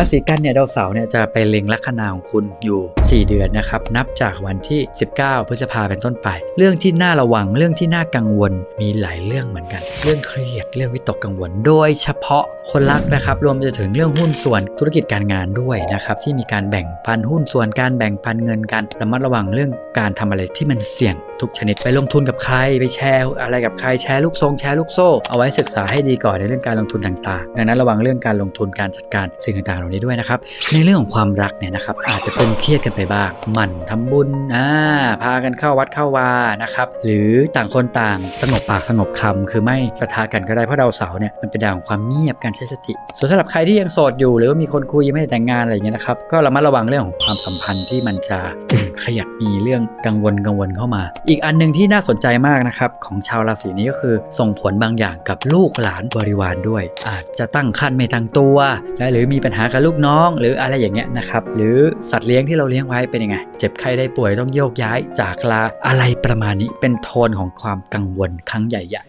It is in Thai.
ราศีกันเนี่ยดาวเสาร์เนี่ยจะไปเล็งลัคนาของคุณอยู่ 4 เดือนนะครับ นับจากวันที่ 19 พฤษภาเป็นต้นไป เรื่องที่น่าระวังเรื่องที่น่ากังวลมีหลายเรื่องเหมือนกัน เรื่องเครียดเรื่องวิตกกังวล โดยเฉพาะ คนรักนะครับรวมไปถึงเรื่องหุ้นส่วนธุรกิจการงานด้วยนะครับที่มีการแบ่งปันหุ้นส่วนการแบ่งปันเงินกันระมัดระวังเรื่องการทำอะไรที่มันเสี่ยงทุกชนิดไปลงทุนกับใครไปแชร์อะไรกับใครแชร์ลูกทรงแชร์ลูกโซ่ เอาไว้ศึกษาให้ดีก่อนในเรื่องการลงทุนต่างๆ ดังนั้นระวังเรื่องการลงทุนการจัดการสิ่งต่างๆเหล่านี้ด้วยนะครับในเรื่องของความรักเนี่ยนะครับอาจจะตึงเครียดกันไปบ้างหมั่นทำบุญอ่าพากันเข้าวัดเข้าวานะครับหรือต่างคนต่างสงบปากสงบคำคือไม่ประทะกันก็ได้เพราะดาวเสาร์เนี่ยมันเป็นดาวของความเงียบการใช้สติ ส่วนสำหรับใครที่ยังโสดอยู่ หรือว่ามีคนคุยยังไม่ได้แต่งงานอะไรอย่างเงี้ยนะครับ ก็ระมัดระวังเรื่องของความสัมพันธ์ที่มันจะตึงเครียดมีเรื่องกังวลกังวลเข้ามา อีกอันหนึ่งที่น่าสนใจมากนะครับของชาวราศีนี้ก็คือส่งผลบางอย่างกับลูกหลานบริวารด้วย อาจจะตั้งครรภ์ไม่ตั้งตัวและหรือมีปัญหากับลูกน้อง หรืออะไรอย่างเงี้ยนะครับหรือสัตว์เลี้ยงที่เราเลี้ยงไว้เป็นยังไง เจ็บไข้ได้ป่วยต้องโยกย้ายจากลาอะไรประมาณนี้เป็นโทนของความกังวลครั้งใหญ่